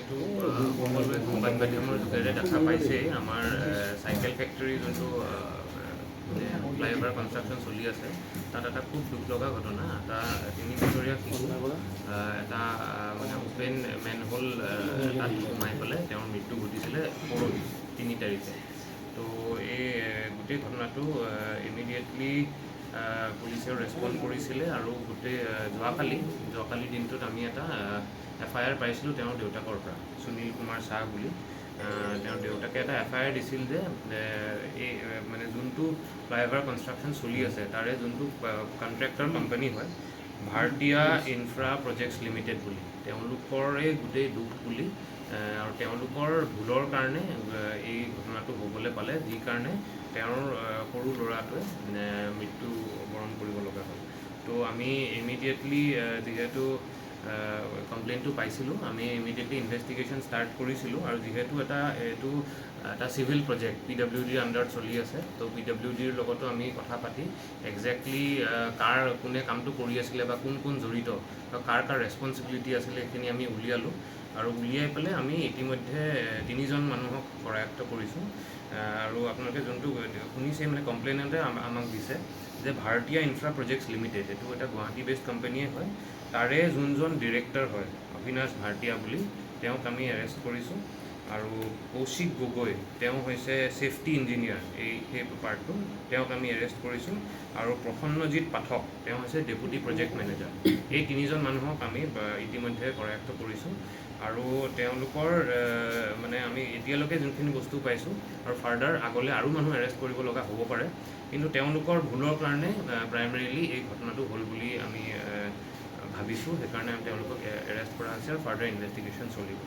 আহ, সকলোৱে সংবাদ মাধ্যমৰ যোগেৰে দেখা পাইছেই আমাৰ চাইকেল ফেক্টৰী যোনটো ফ্লাইঅভাৰ কনষ্ট্ৰাকশ্যন চলি আছে তাত এটা খুব দুখ লগা ঘটনা এটা তিনি বছৰীয়া শিশু এটা মানে অপেন মেনহোল তাত সোমাই পেলাই তেওঁৰ মৃত্যু ঘটিছিলে পৰহি তিনি তাৰিখে তো এই গোটেই ঘটনাটো ইমিডিয়েটলি পুলিচেও ৰেচপণ্ড কৰিছিলে আৰু গোটেই যোৱাকালি যোৱাকালি দিনটোত আমি এটা এফ আই আৰ পাইছিলোঁ তেওঁৰ দেউতাকৰ পৰা, সুনীল কুমাৰ শ্বাহ বুলি। তেওঁৰ দেউতাকে এটা এফ আই আৰ দিছিল যে এই মানে যোনটো ফ্লাইঅভাৰ কনষ্ট্ৰাকশ্যন চলি আছে, তাৰে যোনটো কণ্ট্ৰেক্টৰ কোম্পানী হয়, ভাৰতীয় ইনফ্ৰা প্ৰজেক্টছ লিমিটেড বুলি। তেওঁলোকৰে গোটেই দুখ বুলি আৰু তেওঁলোকৰ ভুলৰ কাৰণে এই ঘটনাটো হ'বলৈ পালে, যি কাৰণে তেওঁৰ সৰু ল'ৰাটোৱে আহ, মৃত্যু বৰণ কৰিব লগা হ'ল। তো আমি ইমিডিয়েটলি যিহেতু কমপ্লেইনটো পাইছিলোঁ আমি ইমিডিয়েটলি ইনভেষ্টিগেশ্যন ষ্টাৰ্ট কৰিছিলোঁ আৰু যিহেতু এটা এইটো এটা চিভিল প্ৰজেক্ট পি ডাব্লিউ ডিৰ আণ্ডাৰত চলি আছে তো পি ডাব্লিউ ডিৰ লগতো আমি কথা পাতি একজেক্টলি কাৰ কোনে কামটো কৰি আছিলে বা কোন কোন জড়িত বা কাৰ কাৰ ৰেচপনচিবিলিটি আছিলে সেইখিনি আমি উলিয়ালোঁ। আৰু উলিয়াই পেলাই আমি ইতিমধ্যে তিনিজন মানুহক কৰায়ত্ব কৰিছোঁ। আৰু আপোনালোকে যোনটো শুনিছে মানে কমপ্লেইনতে এটা আমাক দিছে যে ভাৰতীয় ইনফ্ৰা প্ৰজেক্টছ লিমিটেড, এইটো এটা গুৱাহাটী বেষ্ট কোম্পানীয়ে হয়। তাৰে যোনজন ডিৰেক্টৰ হয়, অভিনাশ ভাৰতীয়া বুলি, তেওঁক আমি এৰেষ্ট কৰিছোঁ। আৰু কৌশিক গগৈ, তেওঁ হৈছে ছেফটি ইঞ্জিনিয়াৰ এই, সেই পাৰ্টটো। তেওঁক আমি এৰেষ্ট কৰিছোঁ। আৰু প্ৰসন্নজিৎ পাঠক, তেওঁ হৈছে ডেপুটি প্ৰজেক্ট মেনেজাৰ এই তিনিজন মানুহক আমি ইতিমধ্যে কৰায়ত্ব কৰিছোঁ। আৰু তেওঁলোকৰ মানে আমি এতিয়ালৈকে যোনখিনি বস্তু পাইছোঁ, আৰু ফাৰ্ডাৰ আগলৈ আৰু মানুহ এৰেষ্ট কৰিব লগা হ'ব পাৰে। কিন্তু তেওঁলোকৰ ভুলৰ কাৰণে প্ৰাইমেৰীলি এই ঘটনাটো হ'ল বুলি আমি ভাবিছোঁ। সেইকাৰণে আমি তেওঁলোকক এৰেষ্ট কৰা হৈছে আৰু ফাৰ্ডাৰ ইনভেষ্টিগেশ্যন চলিব।